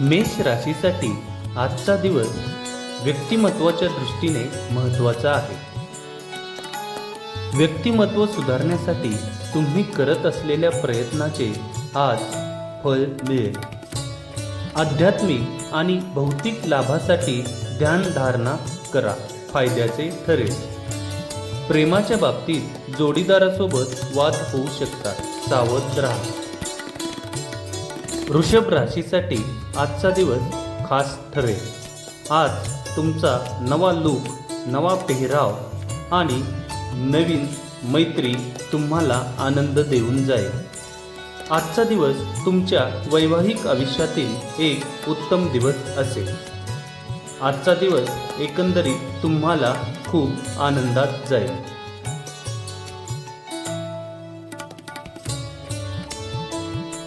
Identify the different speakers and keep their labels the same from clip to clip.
Speaker 1: मेष राशीसाठी आजचा दिवस व्यक्तिमत्वाच्या दृष्टीने महत्त्वाचा आहे. व्यक्तिमत्व सुधारण्यासाठी तुम्ही करत असलेल्या प्रयत्नाचे आज फळ मिळेल. आध्यात्मिक आणि भौतिक लाभासाठी ध्यानधारणा करा. फायद्याचे ठरेल. प्रेमाच्या बाबतीत जोडीदारासोबत वाद होऊ शकतात. सावध राहा. वृषभ राशीसाठी आजचा दिवस खास ठरेल. आज तुमचा नवा लूक नवा पेहराव आणि नवीन मैत्री तुम्हाला आनंद देऊन जाईल. आजचा दिवस तुमच्या वैवाहिक आयुष्यातील एक उत्तम दिवस असेल. आजचा दिवस एकंदरीत तुम्हाला खूप आनंदात जाईल.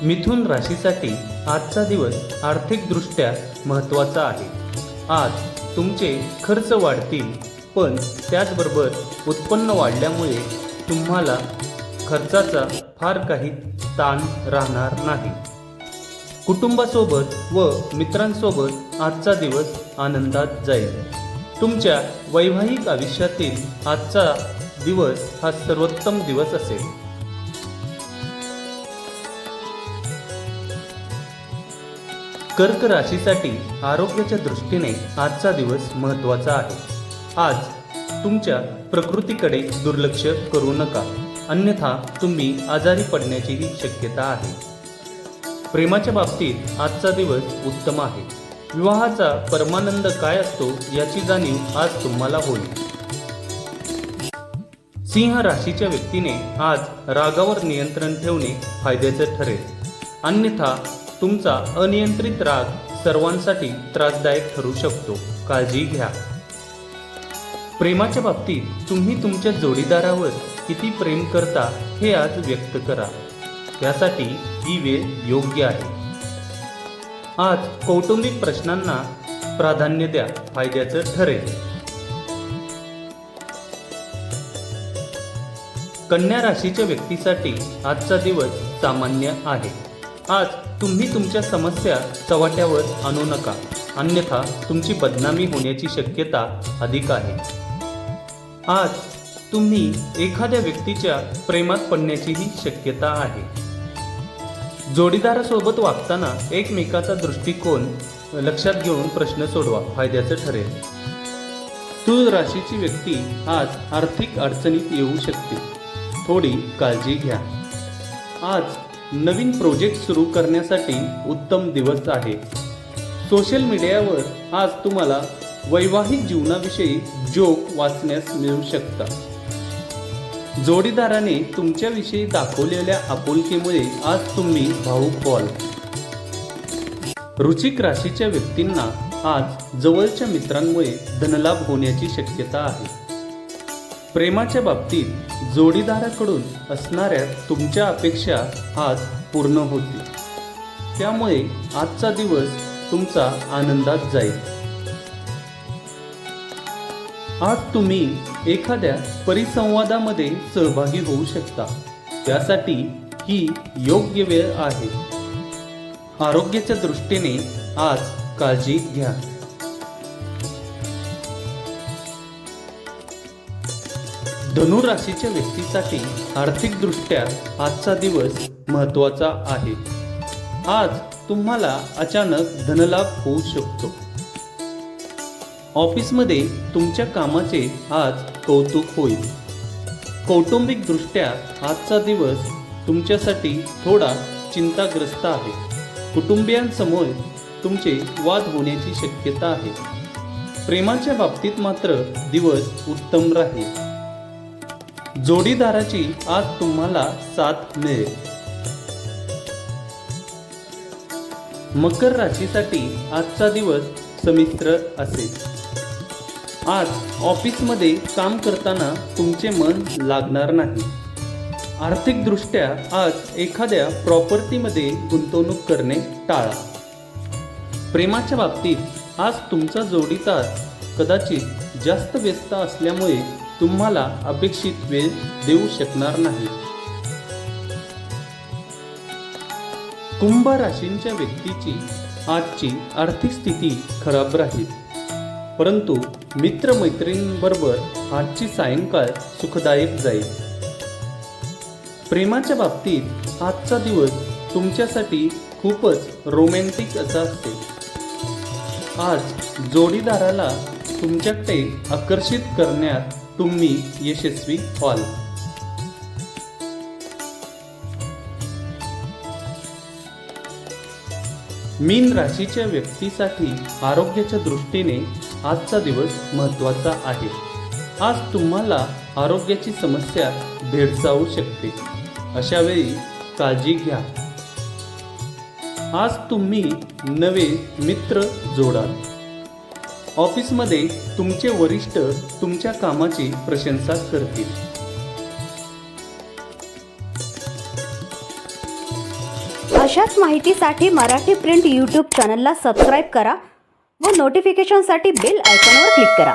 Speaker 1: मिथुन राशीसाठी आजचा दिवस आर्थिकदृष्ट्या महत्त्वाचा आहे. आज तुमचे खर्च वाढतील पण त्याचबरोबर उत्पन्न वाढल्यामुळे तुम्हाला खर्चाचा फार काही ताण राहणार नाही. कुटुंबासोबत व मित्रांसोबत आजचा दिवस आनंदात जाईल. तुमच्या वैवाहिक आयुष्यातील आजचा दिवस हा सर्वोत्तम दिवस असेल. कर्क राशीसाठी आरोग्याच्या दृष्टीने आजचा दिवस महत्त्वाचा आहे. आज तुमच्या प्रकृतीकडे दुर्लक्ष करू नका. अन्यथा तुम्ही आजारी पडण्याचीही शक्यता आहे. प्रेमाच्या बाबतीत आजचा दिवस उत्तम आहे. विवाहाचा परमानंद काय असतो याची जाणीव आज तुम्हाला होईल. सिंह राशीच्या व्यक्तीने आज रागावर नियंत्रण ठेवणे फायद्याचे ठरेल. अन्यथा तुमचा अनियंत्रित राग सर्वांसाठी त्रासदायक ठरू शकतो. काळजी घ्या. प्रेमाच्या बाबतीत तुम्ही तुमच्या जोडीदारावर किती प्रेम करता हे आज व्यक्त करा. त्यासाठी ही वेळ योग्य आहे. आज कौटुंबिक प्रश्नांना प्राधान्य द्या. फायद्याचं ठरेल. कन्या राशीच्या व्यक्तीसाठी आजचा दिवस सामान्य आहे. आज तुम्ही तुमच्या समस्या चव्हाट्यावर आणू नका. अन्यथा तुमची बदनामी होण्याची शक्यता अधिक आहे. आज तुम्ही एखाद्या व्यक्तीच्या प्रेमात पडण्याचीही शक्यता आहे. जोडीदारासोबत वागताना एकमेकाचा दृष्टिकोन लक्षात घेऊन प्रश्न सोडवा. फायद्याचं ठरेल. तूळ राशीची व्यक्ती आज आर्थिक अडचणीत येऊ शकते. थोडी काळजी घ्या. आज नवीन प्रोजेक्ट सुरू करण्यासाठी उत्तम दिवस आहे. सोशल मीडियावर आज तुम्हाला वैवाहिक जीवनाविषयी जोक वाचण्यास मिळू शकता. जोडीदाराने तुमच्याविषयी दाखवलेल्या आपुलकीमुळे आज तुम्ही भाऊ व्हाल. रुचिक राशीच्या व्यक्तींना आज जवळच्या मित्रांमुळे धनलाभ होण्याची शक्यता आहे. प्रेमाच्या बाबतीत जोडीदाराकडून असणाऱ्या तुमच्या अपेक्षा आज पूर्ण होतील. त्यामुळे आजचा दिवस तुमचा आनंदात जाईल. आज तुम्ही एखाद्या परिसंवादामध्ये सहभागी होऊ शकता. त्यासाठी ही योग्य वेळ आहे. आरोग्याच्या दृष्टीने आज काळजी घ्या. धनुराशीच्या व्यक्तीसाठी आर्थिकदृष्ट्या आजचा दिवस महत्त्वाचा आहे. आज तुम्हाला अचानक धनलाभ होऊ शकतो. ऑफिसमध्ये तुमच्या कामाचे आज कौतुक होईल. कौटुंबिकदृष्ट्या आजचा दिवस तुमच्यासाठी थोडा चिंताग्रस्त आहे. कुटुंबियांसमोर तुमचे वाद होण्याची शक्यता आहे. प्रेमाच्या बाबतीत मात्र दिवस उत्तम राहील. जोडीदाराची आज तुम्हाला साथ मिळेल. मकर राशीसाठी आजचा दिवस समिश्र असेल. आज ऑफिसमध्ये काम करताना तुमचे मन लागणार नाही. आर्थिकदृष्ट्या आज एखाद्या प्रॉपर्टीमध्ये गुंतवणूक करणे टाळा. प्रेमाच्या बाबतीत आज तुमचा जोडीदार कदाचित जास्त व्यस्त असल्यामुळे तुम्हाला अपेक्षित वेळ देऊ शकणार नाही. कुंभ राशींच्या व्यक्तीची आजची आर्थिक स्थिती खराब राहील. परंतु मित्रमैत्रिणींबरोबर आजची सायंकाळ सुखदायक जाईल. प्रेमाच्या बाबतीत आजचा दिवस तुमच्यासाठी खूपच रोमॅन्टिक असा असते. आज जोडीदाराला तुमच्याकडे आकर्षित करण्यात तुम्ही यशस्वी व्हाल. मीन राशीच्या व्यक्तीसाठी आरोग्याच्या दृष्टीने आजचा दिवस महत्त्वाचा आहे. आज तुम्हाला आरोग्याची समस्या भेडसावू शकते. अशा वेळी काळजी घ्या. आज तुम्ही नवे मित्र जोडाल. ऑफिसमध्ये तुमचे वरिष्ठ तुमच्या कामाची प्रशंसा करतील.
Speaker 2: अशाच माहितीसाठी मराठी प्रिंट यूट्यूब चॅनलला सबस्क्राईब करा व नोटिफिकेशनसाठी बेल आयकॉनवर क्लिक करा.